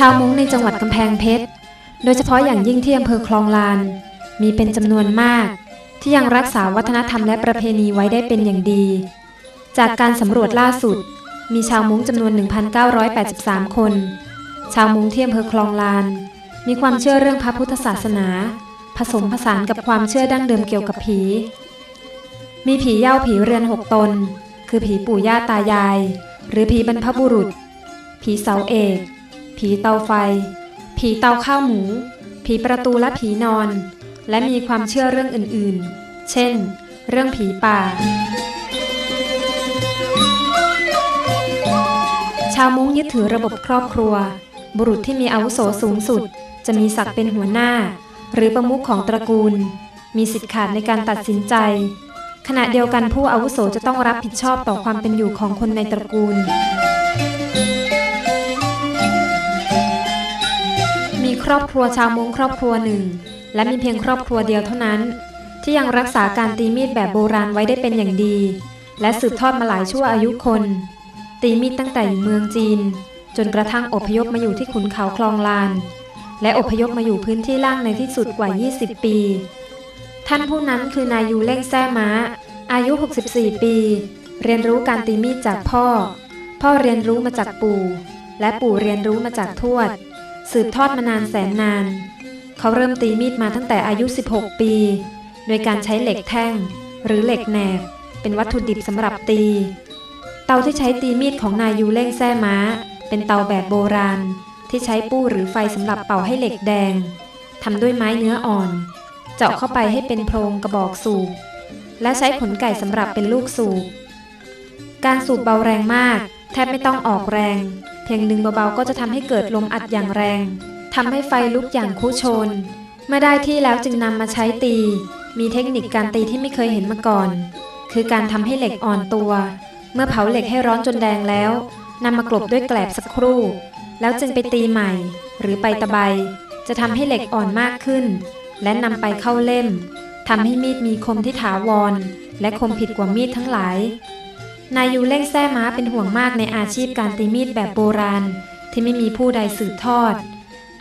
ชาวมุ้งในจังหวัดกำแพงเพชร โดยเฉพาะอย่างยิ่งที่อำเภอคลองลาน มีเป็นจำนวนมาก ที่ยังรักษาวัฒนธรรมและประเพณีไว้ได้เป็นอย่างดี จากการสำรวจล่าสุด มีชาวมุ้งจำนวน 1,983 คน ชาวมุ้งที่อำเภอคลองลาน มีความเชื่อเรื่องพระพุทธศาสนา ผสมผสานกับความเชื่อดั้งเดิมเกี่ยวกับผี มีผีเย้าผีเรือนหกตน คือผีปู่ย่าตายาย หรือผีบรรพบุรุษ ผีเสาเอก ผีเตาไฟ ผีเตาข้าวหมู ผีประตูและผีนอน และมีความเชื่อเรื่องอื่นๆ เช่น เรื่องผีป่า ชาวมุ้งยึดถือระบบครอบครัว บุรุษที่มีอาวุโสสูงสุด จะมีศักดิ์เป็นหัวหน้า หรือประมุขของตระกูล มีสิทธิ์ขาดในการตัดสินใจ ขณะเดียวกันผู้อาวุโสจะต้องรับผิดชอบต่อความเป็นอยู่ของคนในตระกูล รอบครัวชาวม้งครอบครัวหนึ่ง และมีเพียงครอบครัวเดียวเท่านั้น ที่ยังรักษาการตีมีดแบบโบราณไว้ได้เป็นอย่างดี และสืบทอดมาหลายชั่วอายุคน ตีมีดตั้งแต่อยู่เมืองจีน จนกระทั่งอพยพมาอยู่ที่ขุนเขาคลองลาน และอพยพมาอยู่พื้นที่ล่างในที่สุดกว่า 20 ปี ท่านผู้นั้นคือนายยูเล่งแซ่ม้า อายุ 64 ปี เรียนรู้การตีมีดจากพ่อ พ่อเรียนรู้มาจากปู่ และปู่เรียนรู้มาจากทวด สืบทอดมานานแสนนาน เขาเริ่มตีมีดมาตั้งแต่อายุ 16 ปี โดยการใช้เหล็กแท่ง หรือเหล็กแหนบ เป็นวัตถุดิบสำหรับตี เตาที่ใช้ตีมีดของนายยูเล่งแซ่ม้า เป็นเตาแบบโบราณ ที่ใช้ปู้หรือไฟสำหรับเป่าให้เหล็กแดงทำด้วยไม้เนื้ออ่อน เจาะเข้าไปให้เป็นโพรงกระบอกสูบ และใช้ขนไก่สำหรับเป็นลูกสูบ การสูบเบาแรงมาก แทบไม่ต้องออกแรง พียงดึงเบาๆก็จะทำให้เกิดลมอัดอย่างแรงทำให้ไฟลุกอย่างคุโชน เมื่อได้ที่แล้วจึงนำมาใช้ตี มีเทคนิคการตีที่ไม่เคยเห็นมาก่อน คือการทำให้เหล็กอ่อนตัว เมื่อเผาเหล็กให้ร้อนจนแดงแล้วนำมากลบด้วยแกลบสักครู่ แล้วจึงไปตีใหม่ หรือไปตะไบจะทำให้เหล็กอ่อนมากขึ้น และนำไปเข้าเล่มทำให้มีดมีคมที่ถาวร และคมผิดกว่ามีดทั้งหลาย นายยูเล่งแซ่ม้าเป็นห่วงมากในอาชีพการตีมีดแบบโบราณ ที่ไม่มีผู้ใดสืบทอด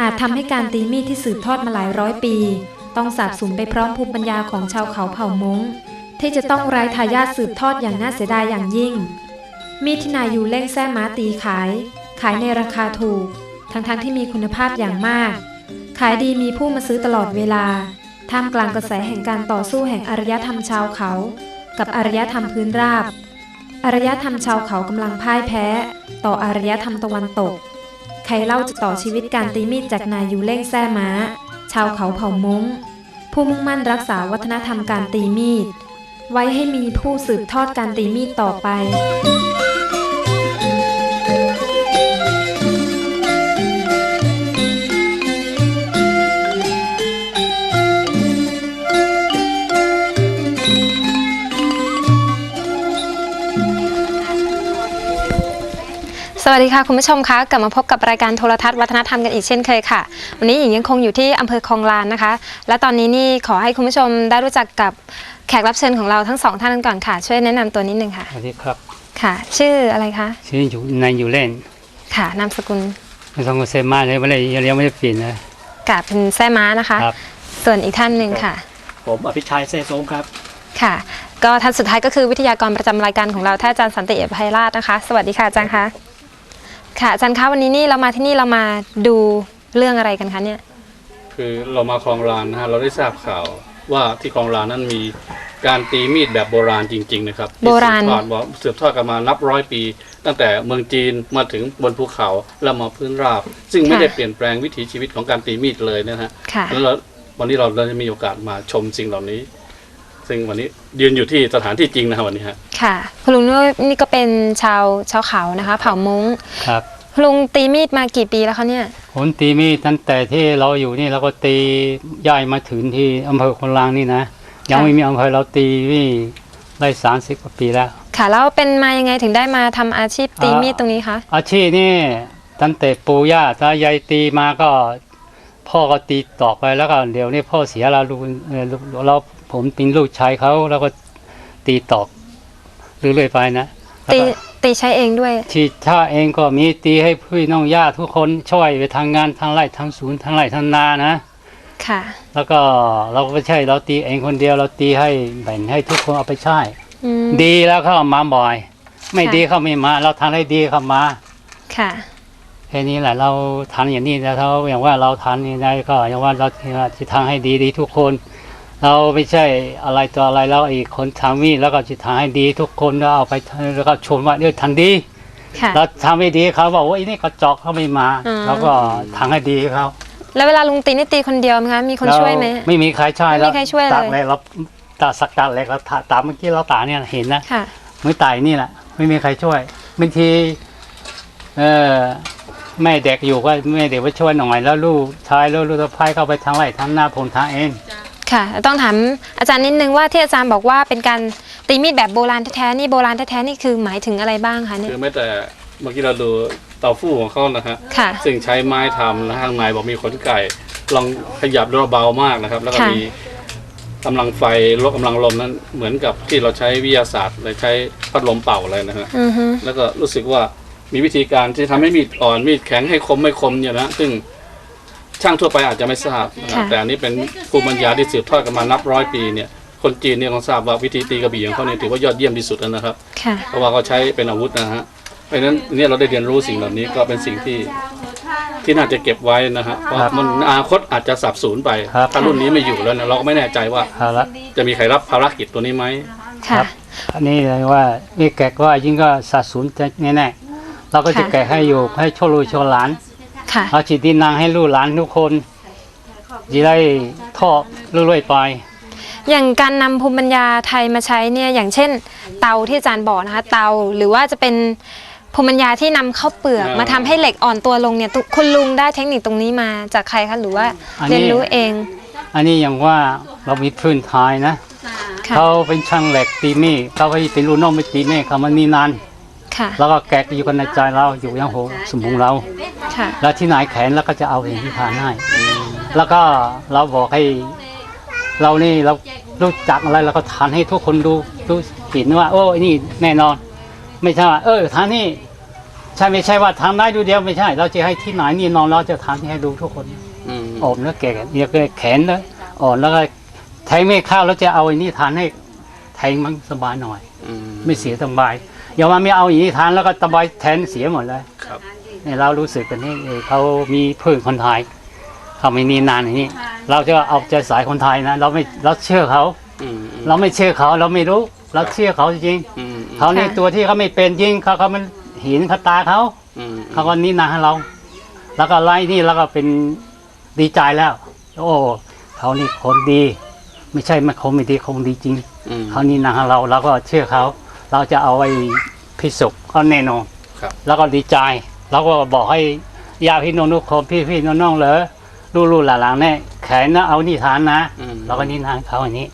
อาจทำให้การตีมีดที่สืบทอดมาหลายร้อยปี ต้องสาบสูญไปพร้อมภูมิปัญญาของชาวเขาเผ่ามงที่จะต้องไร้ทายาทสืบทอดอย่างน่าเสียดายอย่างยิ่ง มีดที่นายยูเล่งแซ่ม้าตีขาย ขายในราคาถูก ทั้งๆทที่มีคุณภาพอย่างมาก ขายดีมีผู้มาซื้อตลอดเวลาท่ามกลางกระแสแห่งการต่อสู้แห่งอารยธรรมชาวเขา กับอารยธรรมพื้นราบ อารยธรรมชาวเขากำลังพ่ายแพ้ ต่ออารยธรรมตะวันตก ใครเล่าจะต่อชีวิตการตีมีดจากนายยูเล่งแซ่ม้า ชาวเขาเผ่ามงผู้มุ่งมั่นรักษาวัฒนธรรมการตีมีด ไว้ให้มีผู้สืบทอดการตีมีดต่อไป วัสดีค่ะคุณผู้ชมคะกลับมาพบกับรายการโทรทัศน์วัฒนธรรมกันอีกเช่นเคยค่ะ วันนี้หญิงยังคงอยู่ที่อำเภอคลองลานนะคะ และตอนนี้นี่ขอให้คุณผู้ชมได้รู้จักกับแขกรับเชิญของเราทั้งสองท่านกันก่อนค่ะ ช่วยแนะนำตัวนิดนึงค่ะ สวัสดีครับ ค่ะ ชื่ออะไรคะชื่ออยู่นายอยู่เล่นค่ะนามสกุลไม่ต้องเซมาเลยไม่ได้ยังไม่ได้เปลี่ยนนะกาเป็นแซ่ม้านะคะ ครับ ส่วนอีกท่านหนึ่งค่ะ ผมอภิชัยเซโซมครับ ค่ะ ก็ท่านสุดท้ายก็คือวิทยากรประจำรายการของเราท่านอาจารย์สันติเอกภัยราชนะคะ สวัสดีค่ะอาจารย์คะ ค่ะอาจารย์คะวันนี้นี่เรามาที่นี่เรามาดูเรื่องอะไรกันคะเนี่ย คือเรามาคลองลานนะฮะเราได้ทราบข่าวว่าที่คลองลานนั้นมีการตีมีดแบบโบราณจริง ๆ นะครับที่โบราณ สืบทอดว่าสืบทอดกันมานับร้อยปี ตั้งแต่เมืองจีนมาถึงบนภูเขาแล้วมาพื้นราบ ซึ่งไม่ได้เปลี่ยนแปลงวิถีชีวิตของการตีมีดเลยนะฮะค่ะ แล้วเราวันนี้เราได้มีโอกาสมาชมสิ่งเหล่านี้ ซึ่งวันนี้ยืนอยู่ที่สถานที่จริงนะฮะวันนี้ฮะค่ะคุณลุงนี่นี่ก็เป็นชาวชาวเขานะคะ เผ่ามงครับคุณลุงตีมีดมากี่ปีแล้วคะเนี่ยผมตีมีดตั้งแต่ที่เราอยู่นี่เราก็ตีย้ายมาถึงที่อำเภอคนลางนี่นะยังไม่มีอำเภอเราตีนี่ได้สามสิบกว่าปีแล้ว ค่ะแล้วเป็นมายังไงถึงได้มาทำอาชีพตีอ่ามีมีดตรงนี้คะอาชีพนี่ตั้งแต่ปู่ย่าตายายตีมาก็ พ่อก็ตีต่อไปแล้วก็เดี๋ยวนี้พ่อเสียแล้วลูกเอ่อลูกเรา ผมเป็นลูกชายเขาแล้วก็ตีตอกเรื่อยๆไปนะแล้วตีก็ตีตีใช้เองด้วยที่ถ้าเองก็มีตีให้พี่น้องญาติทุกคนช่วยไปทางงานทางไร่ทางศูนย์ทางไร่ทางนานะ ค่ะ แล้วก็เราก็ไม่ใช่เราตีเองคนเดียวเราตีให้แบ่งให้ทุกคนเอาไปใช้อืมดีแล้วเขาเอามาบ่อย ไม่ค่ะดีเขาไม่มา เราทำให้ดีเขามา ค่ะแค่นี้แหละเราทำอย่างนี้แล้วเขาอย่างว่าเราทำนี่ได้ก็อย่างว่าเราจะทำให้ดีดีทุกคน เราไม่ใช่อะไรต่ออะไรแล้วอีกคนทำนี่แล้วก็จะทำให้ดี ทุกคนแล้วเอาไปแล้วก็ชมว่าเดี๋ยวทำดีค่ะเราทำไม่ดีเขาบอกว่าไอ้นี่กระจอกเขาไม่มาอืม แล้วก็ทำให้ดีเขาแล้วเวลาลุงตีนี่ตีคนเดียวไหมคะมีคนช่วยไหม แล้วไม่มีใครช่วยไม่มีใครช่วยเลย ตัดเลยเราตัดสักตัดเลยเราตามเมื่อกี้เราตาเนี่ยเห็นนะ ค่ะมือไต่นี่แหละไม่มีใครช่วยบางทีเออแม่เด็กอยู่ก็แม่เด็กไปช่วยหน่อยแล้วลูกชายแล้วลูกสะพ้ายเข้าไปทางไร่ทางหน้าผมทางเอง ค่ะ ต้องถามอาจารย์นิดนึงว่าที่อาจารย์บอกว่าเป็นการตีมีดแบบโบราณแท้ๆนี่โบราณแท้ๆนี่คือหมายถึงอะไรบ้างคะเนี่ย คือแม้แต่เมื่อกี้เราดูเตาฟู่ของเขานะฮะค่ะ ซึ่งใช้ไม้ทำและข้างในบอกมีขนไก่ลองขยับดูเบามากนะครับ แล้วก็ค่ะมีกำลังไฟลดกำลังลมนั้นเหมือนกับที่เราใช้วิทยาศาสตร์เลยใช้พัดลมเป่าเลยนะฮะ อือฮึแล้วก็รู้สึกว่ามีวิธีการที่ทำให้มีดอ่อนมีดแข็งให้คมไม่คมเนี่ยนะซึ่ง ช่างทั่วไปอาจจะไม่ทราบนะครับแต่อันนี้เป็นภูมิปัญญาที่สืบทอดกันมานับร้อยปีเนี่ยคนจีนเนี่ยต้องทราบว่าวิธีตีกระบี่ของเขาเนี่ยถือว่ายอดเยี่ยมที่สุดแล้วนะครับ ค่ะ เพราะว่าเขาใช้เป็นอาวุธนะฮะเพราะฉะนั้นเนี่ยเราได้เรียนรู้สิ่งเหล่านี้ก็เป็นสิ่งที่ที่น่าจะเก็บไว้นะฮะเพราะมันอนาคตอาจจะสับสูญไป ครับ ถ้ารุ่นนี้ไม่อยู่แล้วเนี่ยเราก็ไม่แน่ใจว่าเอาละจะมีใครรับภารกิจตัวนี้ไหม ค่ะ อันนี้เลยว่านี่แกะก็ยิ่งก็สะสมจะแน่ๆเราก็จะค่ะแกะให้อยู่ให้โชว์ลูกโชว์หลานค่ะ เอาจิตดินนางให้ลูกหลานทุกคนจะได้ทอดเรื่อยๆไป อย่างการนำภูมิปัญญาไทยมาใช้เนี่ยอย่างเช่น เตาที่อาจารย์บอกนะคะ เตาหรือว่าจะเป็นภูมิปัญญาที่นำเข้าวเปลือกอ่ามมาทำให้เหล็กอ่อนตัวลงเนี่ยตุคุณลุงได้เทคนิคตรงนี้มาจากใครคะหรือว่าอันนี้เรียนรู้เองอันนี้อย่างว่าเรามีพื้นฐานนะ ค่ะเขาเป็นช่างเหล็กตีมีดเขาไปเป็นลูกน้องไปตีมีดเขามันมีนาน ค่ะ แล้วก็แกะอยู่กันในใจเราอยู่ยังหัวสมองเรา ค่ะ แล้วที่ไหนแขนแล้วก็จะเอาอย่างที่ผ่านให้แล้วก็เราบอกให้ เรานี่เรารู้จักอะไรเราก็ทานให้ทุกคนดูดูเห็นว่า โอ้ยนี่แน่นอน ไม่ใช่ว่าเออทานนี่ใช่ไม่ใช่ว่าทำได้ดูเดียวไม่ใช่ เราจะให้ที่ไหนนี่นอนเราจะทานให้ดูทุกคนอืมอมแล้วแกะเนี่ยก็แขนแล้วอ่อนแล้วก็แทงไม่เข้าแล้วจะเอาไอ้นี่ทานให้แทงมันสบายหน่อยอืมไม่เสียสบายอย่ามาไม่เอาอย่างนี้ทานแล้วก็สบายแทนเสียหมดเลยครับ เนี่ยเรารู้สึกกันนี่เออเขามีเพื่อนคนไทยเขาไม่นีนานอย่างนี้ เราจะเอาใจสายคนไทยนะ เราไม่เราเชื่อเขาอืมอืมเราไม่เชื่อเขาเราไม่รู้ เราเชื่อเขาจริงอืมๆเขานี่ตัวที่เขาไม่เป็นจริงเขาเขามันหินเขาตาเขาอืมเขาก็นี่นาให้เรา แล้วก็ไล่นี่แล้วก็เป็นดีใจแล้ว โอ้เขานี่คนดี ไม่ใช่ไม่คงไม่ดีคงดีจริงอืมเขานี่นาให้เราเราก็เชื่อเขา เราจะเอาไว้พิสูจน์เขาแน่นอนครับแล้วก็ดีใจ แล้วก็บอกให้ญาติพี่น้องทุกคนพี่พี่น้องๆเลยลูกๆหลานๆเนี่ยแขนนะเอานี่ทานนะอืมแล้วก็นี่ทานเขาอันนี้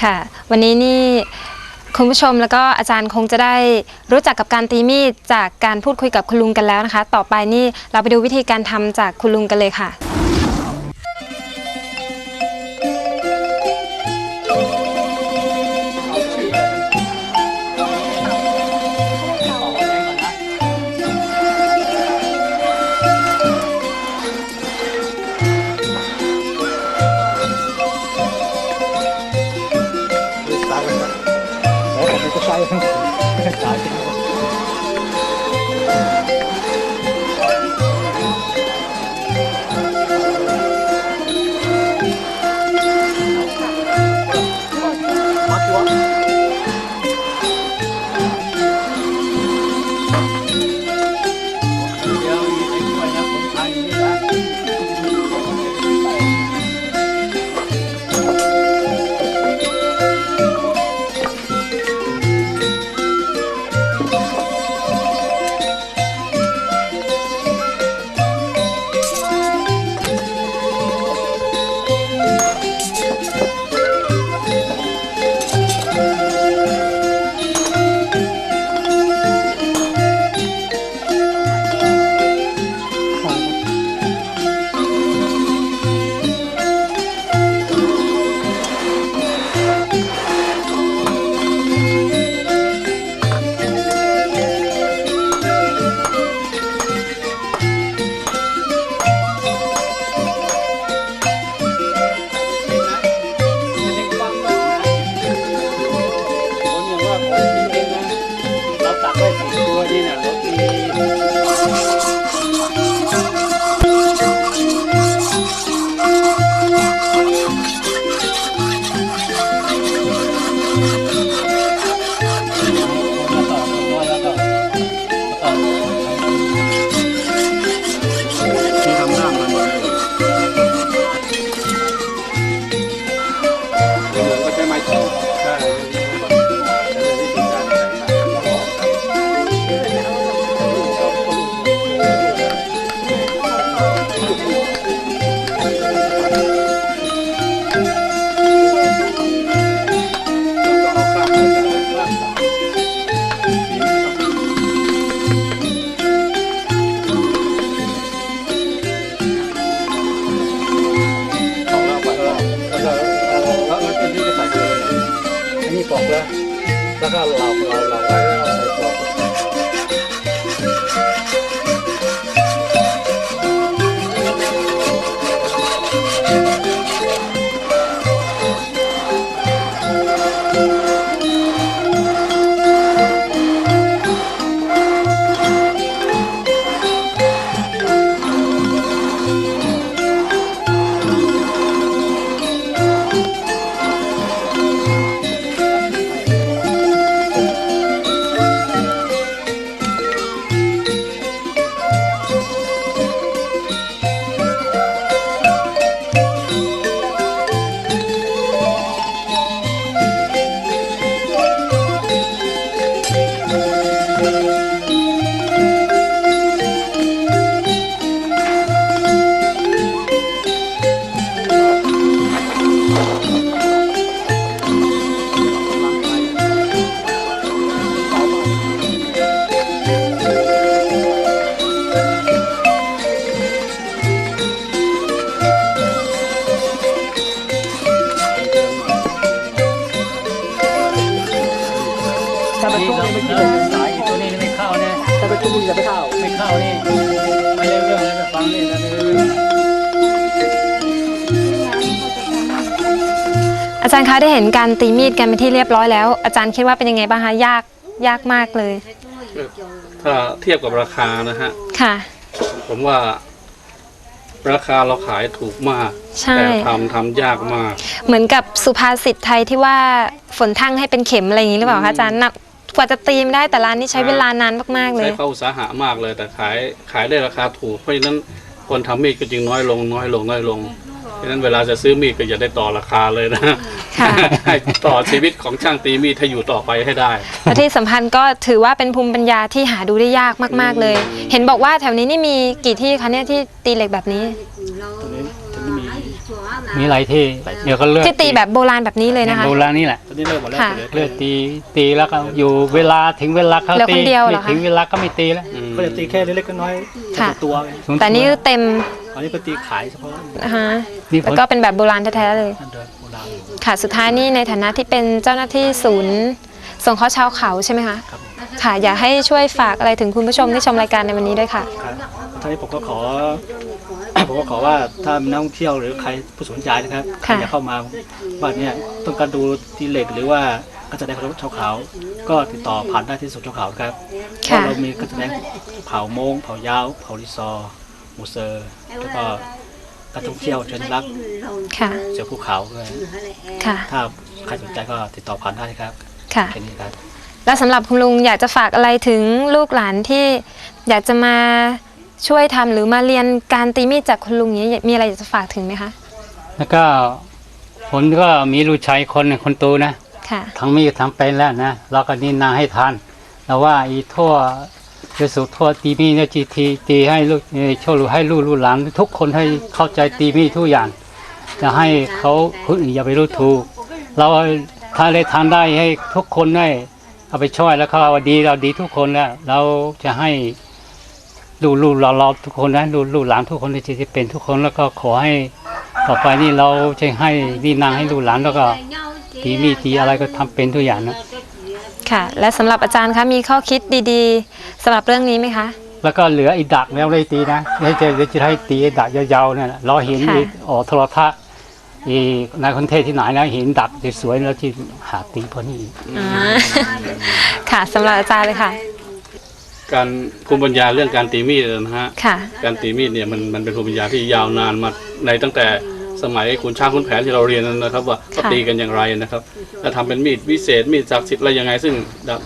ค่ะ วันนี้นี่คุณผู้ชมแล้วก็อาจารย์คงจะได้รู้จักกับการตีมีดจากการพูดคุยกับคุณลุงกันแล้วนะคะ ต่อไปนี่เราไปดูวิธีการทำจากคุณลุงกันเลยค่ะ ค แล้วก็เห ถ้าเป็นช่วงนี้จะไม่เข้า ไม่เข้านี่ไม่ได้เรื่องเลยฟังนี่นะไม่ได้เรื่องอาจารย์คะได้เห็นการตีมีดกันเป็นที่เรียบร้อยแล้ว อาจารย์คิดว่าเป็นยังไงบ้างคะยากยากมากเลย ถ้าเทียบกับราคานะฮะ ค่ะ ผมว่า ราคาเราขายถูกมาก ใช่ แต่ทำทำยากมาก เหมือนกับสุภาษิตไทยที่ว่าฝนทั่งให้เป็นเข็มอะไรอย่างนี้หรือเปล่าคะอาจารย์นับ กว่าจะตีมได้แต่ร้านนี้ใช้เวลานานมากๆเลใช้ยเข้าอุตสาหะมากเลย แต่ขายขายได้ราคาถูก เพราะฉะนั้นคนทำมีดก็จึงน้อยลงน้อยลงน้อยลง เพราะฉะนั้นเวลาจะซื้อมีดก็อย่าได้ต่อราคาเลยนะค่ะให้ต่อชีวิตของช่างตีมีดให้อยู่ต่อไปให้ได้และที่สำคัญก็ถือว่าเป็นภูมิปัญญาที่หาดูได้ยากมาก ๆเลย เห็นบอกว่าแถวนี้นี่มีกี่ที่คะเนี่ยที่ตีเหล็กแบบนี้ ตรงนี้ตรงนี้มี มีหลายที่เดี๋ยวก็เลือกที่ตีแบบโบราณแบบนี้เลยนะคะ โบราณนี่แหละตอนนี้เริ่มหมดแล้วค่ะเหลือเลือกตีตีแล้วก็อยู่เวลาถึงเวลาเขาเหลือตีคนเดียวเหรอไม่คะ ถึงเวลาก็ไม่ตีแล้วก็จะตีแค่เล็กๆน้อยๆค่ะใช้ตัวเองแต่นี่คือเต็มอันนี้ก็ตีขายเฉพาะนะคะ นี่ผแล้วมก็เป็นแบบโบราณแท้ๆเลย อันเดิมโบราณค่ะ สุดท้ายนี่ในฐานะที่เป็นเจ้าหน้าที่ศูนย์สงเคราะห์ชาวเขาใช่ไหมคะ ค่ะ อยากให้ช่วยฝากอะไรถึงคุณผู้ชมที่ชมรายการในวันนี้ด้วยค่ะ ครับท่านนี้ผมก็ขอ ผมก็ขอว่าถ้ามีนักท่องเที่ยวหรือใครผู้สนใจนะครับใครค่ะอยากเข้ามาบ้านเนี่ยต้องการดูที่เหล็กหรือว่าการแสดงของชาวเขา ก็ติดต่อผ่านได้ที่ศูนย์ชาวเขาครับเพค่ะราะเรามีการแสดงเผาโมงเผายาวเผาลิซอร์มูเซอร์แล้วก็การท่องเที่ยวเชิญรักค่ะเสือภูเขาด้วยค่ะถ้าใครสนใจก็ติดต่อผ่านได้ครับค่ะแค่นี้ครับแล้วสำหรับคุณลุงอยากจะฝากอะไรถึงลูกหลานที่อยากจะมา ช่วยทำหรือมาเรียนการตีมีดจากคุณลุงนี้ยมีอะไรอยากจะฝากถึงไหมคะ แล้วก็ผมก็มีลูกชายคนหนึ่งคนโตนะค่ะทั้งมีดทั้งเป็นแล้วนะเราก็นินนาให้ทานแต่ว่าอีทั่วจะสุทั่วตีมีเนี่ยจีทีตีให้ลูกเอ่อโชว์ลูกให้ลูกลูกหลานทุกคนให้เข้าใจตีมีทุกอย่าง จะให้เขาคนอื่นอย่าไปรู้ถูก เราถ้าได้ทานได้ให้ทุกคนได้เอาไปช่วยแล้วเขาเอาดีเราดีทุกคนแล้วเราจะให้ ลูกลูกเราเราทุกคนนะลูกลูกหลานทุกคนที่จะเป็นทุกคนแล้วก็ขอให้ต่อไปนี่เราจะให้ดีนางให้ลูกหลานแล้วก็ตีมีดตีอะไรก็ทำเป็นทุกอย่างนะค่ะ และสำหรับอาจารย์คะมีข้อคิดดีๆสำหรับเรื่องนี้ไหมคะ แล้วก็เหลืออีดักแล้วเลยตีนะไม่ใช่จะให้ตีไอ้ดักยาวๆเนี่ยนะเราเห็นค่ะอีออกโทรทัศน์อีนายคนเทศที่ไหนนะเห็นดักสวยๆแล้วที่หาตีพอนี่อ่าค่ะสำหรับอาจารย์เลยค่ะ การภูมิปัญญาเรื่องการตีมีดนะฮะ ค่ะ การตีมีดเนี่ยมันมันเป็นภูมิปัญญาที่ยาวนานมาในตั้งแต่สมัยขุนช้างขุนแผนที่เราเรียนนั้นนะครับ ว่าเขาค่ะตีกันอย่างไรนะครับแล้วทำเป็นมีดวิเศษมีดศักดิ์สิทธิ์อะไรยังไง ซึ่ง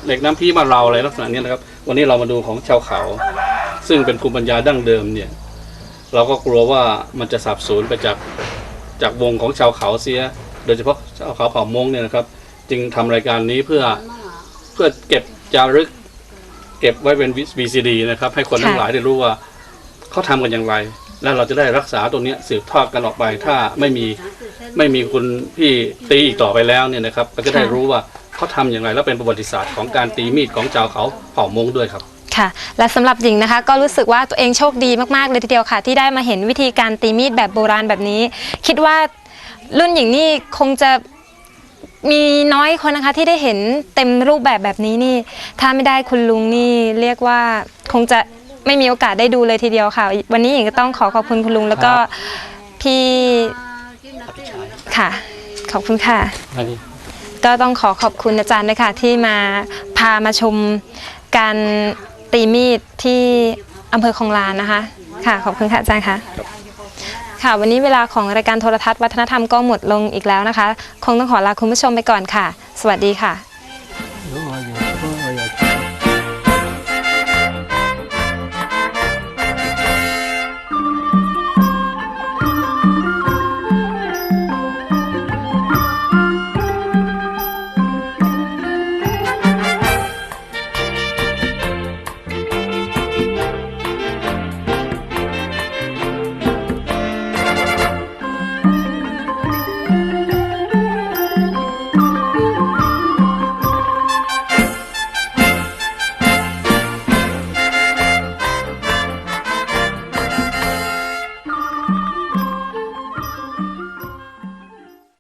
เหล็กน้ำพีมานเราอะไรลักษณะนี้นะครับ วันนี้เรามาดูของชาวเขา ซึ่งเป็นภูมิปัญญาดั้งเดิมเนี่ย เราก็กลัวว่ามันจะสับสนไปจากจากวงของชาวเขาเสีย โดยเฉพาะชาวเขาเผ่ามงเนี่ยนะครับ จึงทำรายการนี้เพื่อเพื่อเก็บจารึกเก็บไว้เป็น VCD นะครับ ให้คนทั้งหลายได้รู้ว่าเขาทำกันอย่างไร แล้วเราจะได้รักษาตัวนี้สืบทอดกันออกไป ถ้าไม่มีไม่มีคุณพี่ตีอีกต่อไปแล้วเนี่ยนะครับ ก็จะได้รู้ว่าเขาทำอย่างไร แล้วเป็นประวัติศาสตร์ของการตีมีดของชาวเขาเผ่ามงด้วยครับค่ะและสำหรับหญิงนะคะก็รู้สึกว่าตัวเองโชคดีมากๆเลยทีเดียวค่ะ ที่ได้มาเห็นวิธีการตีมีดแบบโบราณแบบนี้ คิดว่ารุ่นหญิงนี่คงจะ มีน้อยคนนะคะที่ได้เห็นเต็มรูปแบบแบบนี้นี่ ถ้าไม่ได้คุณลุงนี่เรียกว่าคงจะไม่มีโอกาสได้ดูเลยทีเดียวค่ะ วันนี้หญิงก็ต้องขอขอบคุณคุณลุงแล้วก็พี่ค่ะ ขอบคุณค่ะอันนี้ก็ต้องขอขอบคุณอาจารย์ด้วยค่ะที่มาพามาชมการตีมีดที่อำเภอคลองลานนะคะ ค่ะ ขอบคุณค่ะอาจารย์ค่ะ ค่ะ วันนี้เวลาของรายการโทรทัศน์วัฒนธรรมก็หมดลงอีกแล้วนะคะ คงต้องขอลาคุณผู้ชมไปก่อนค่ะ สวัสดีค่ะ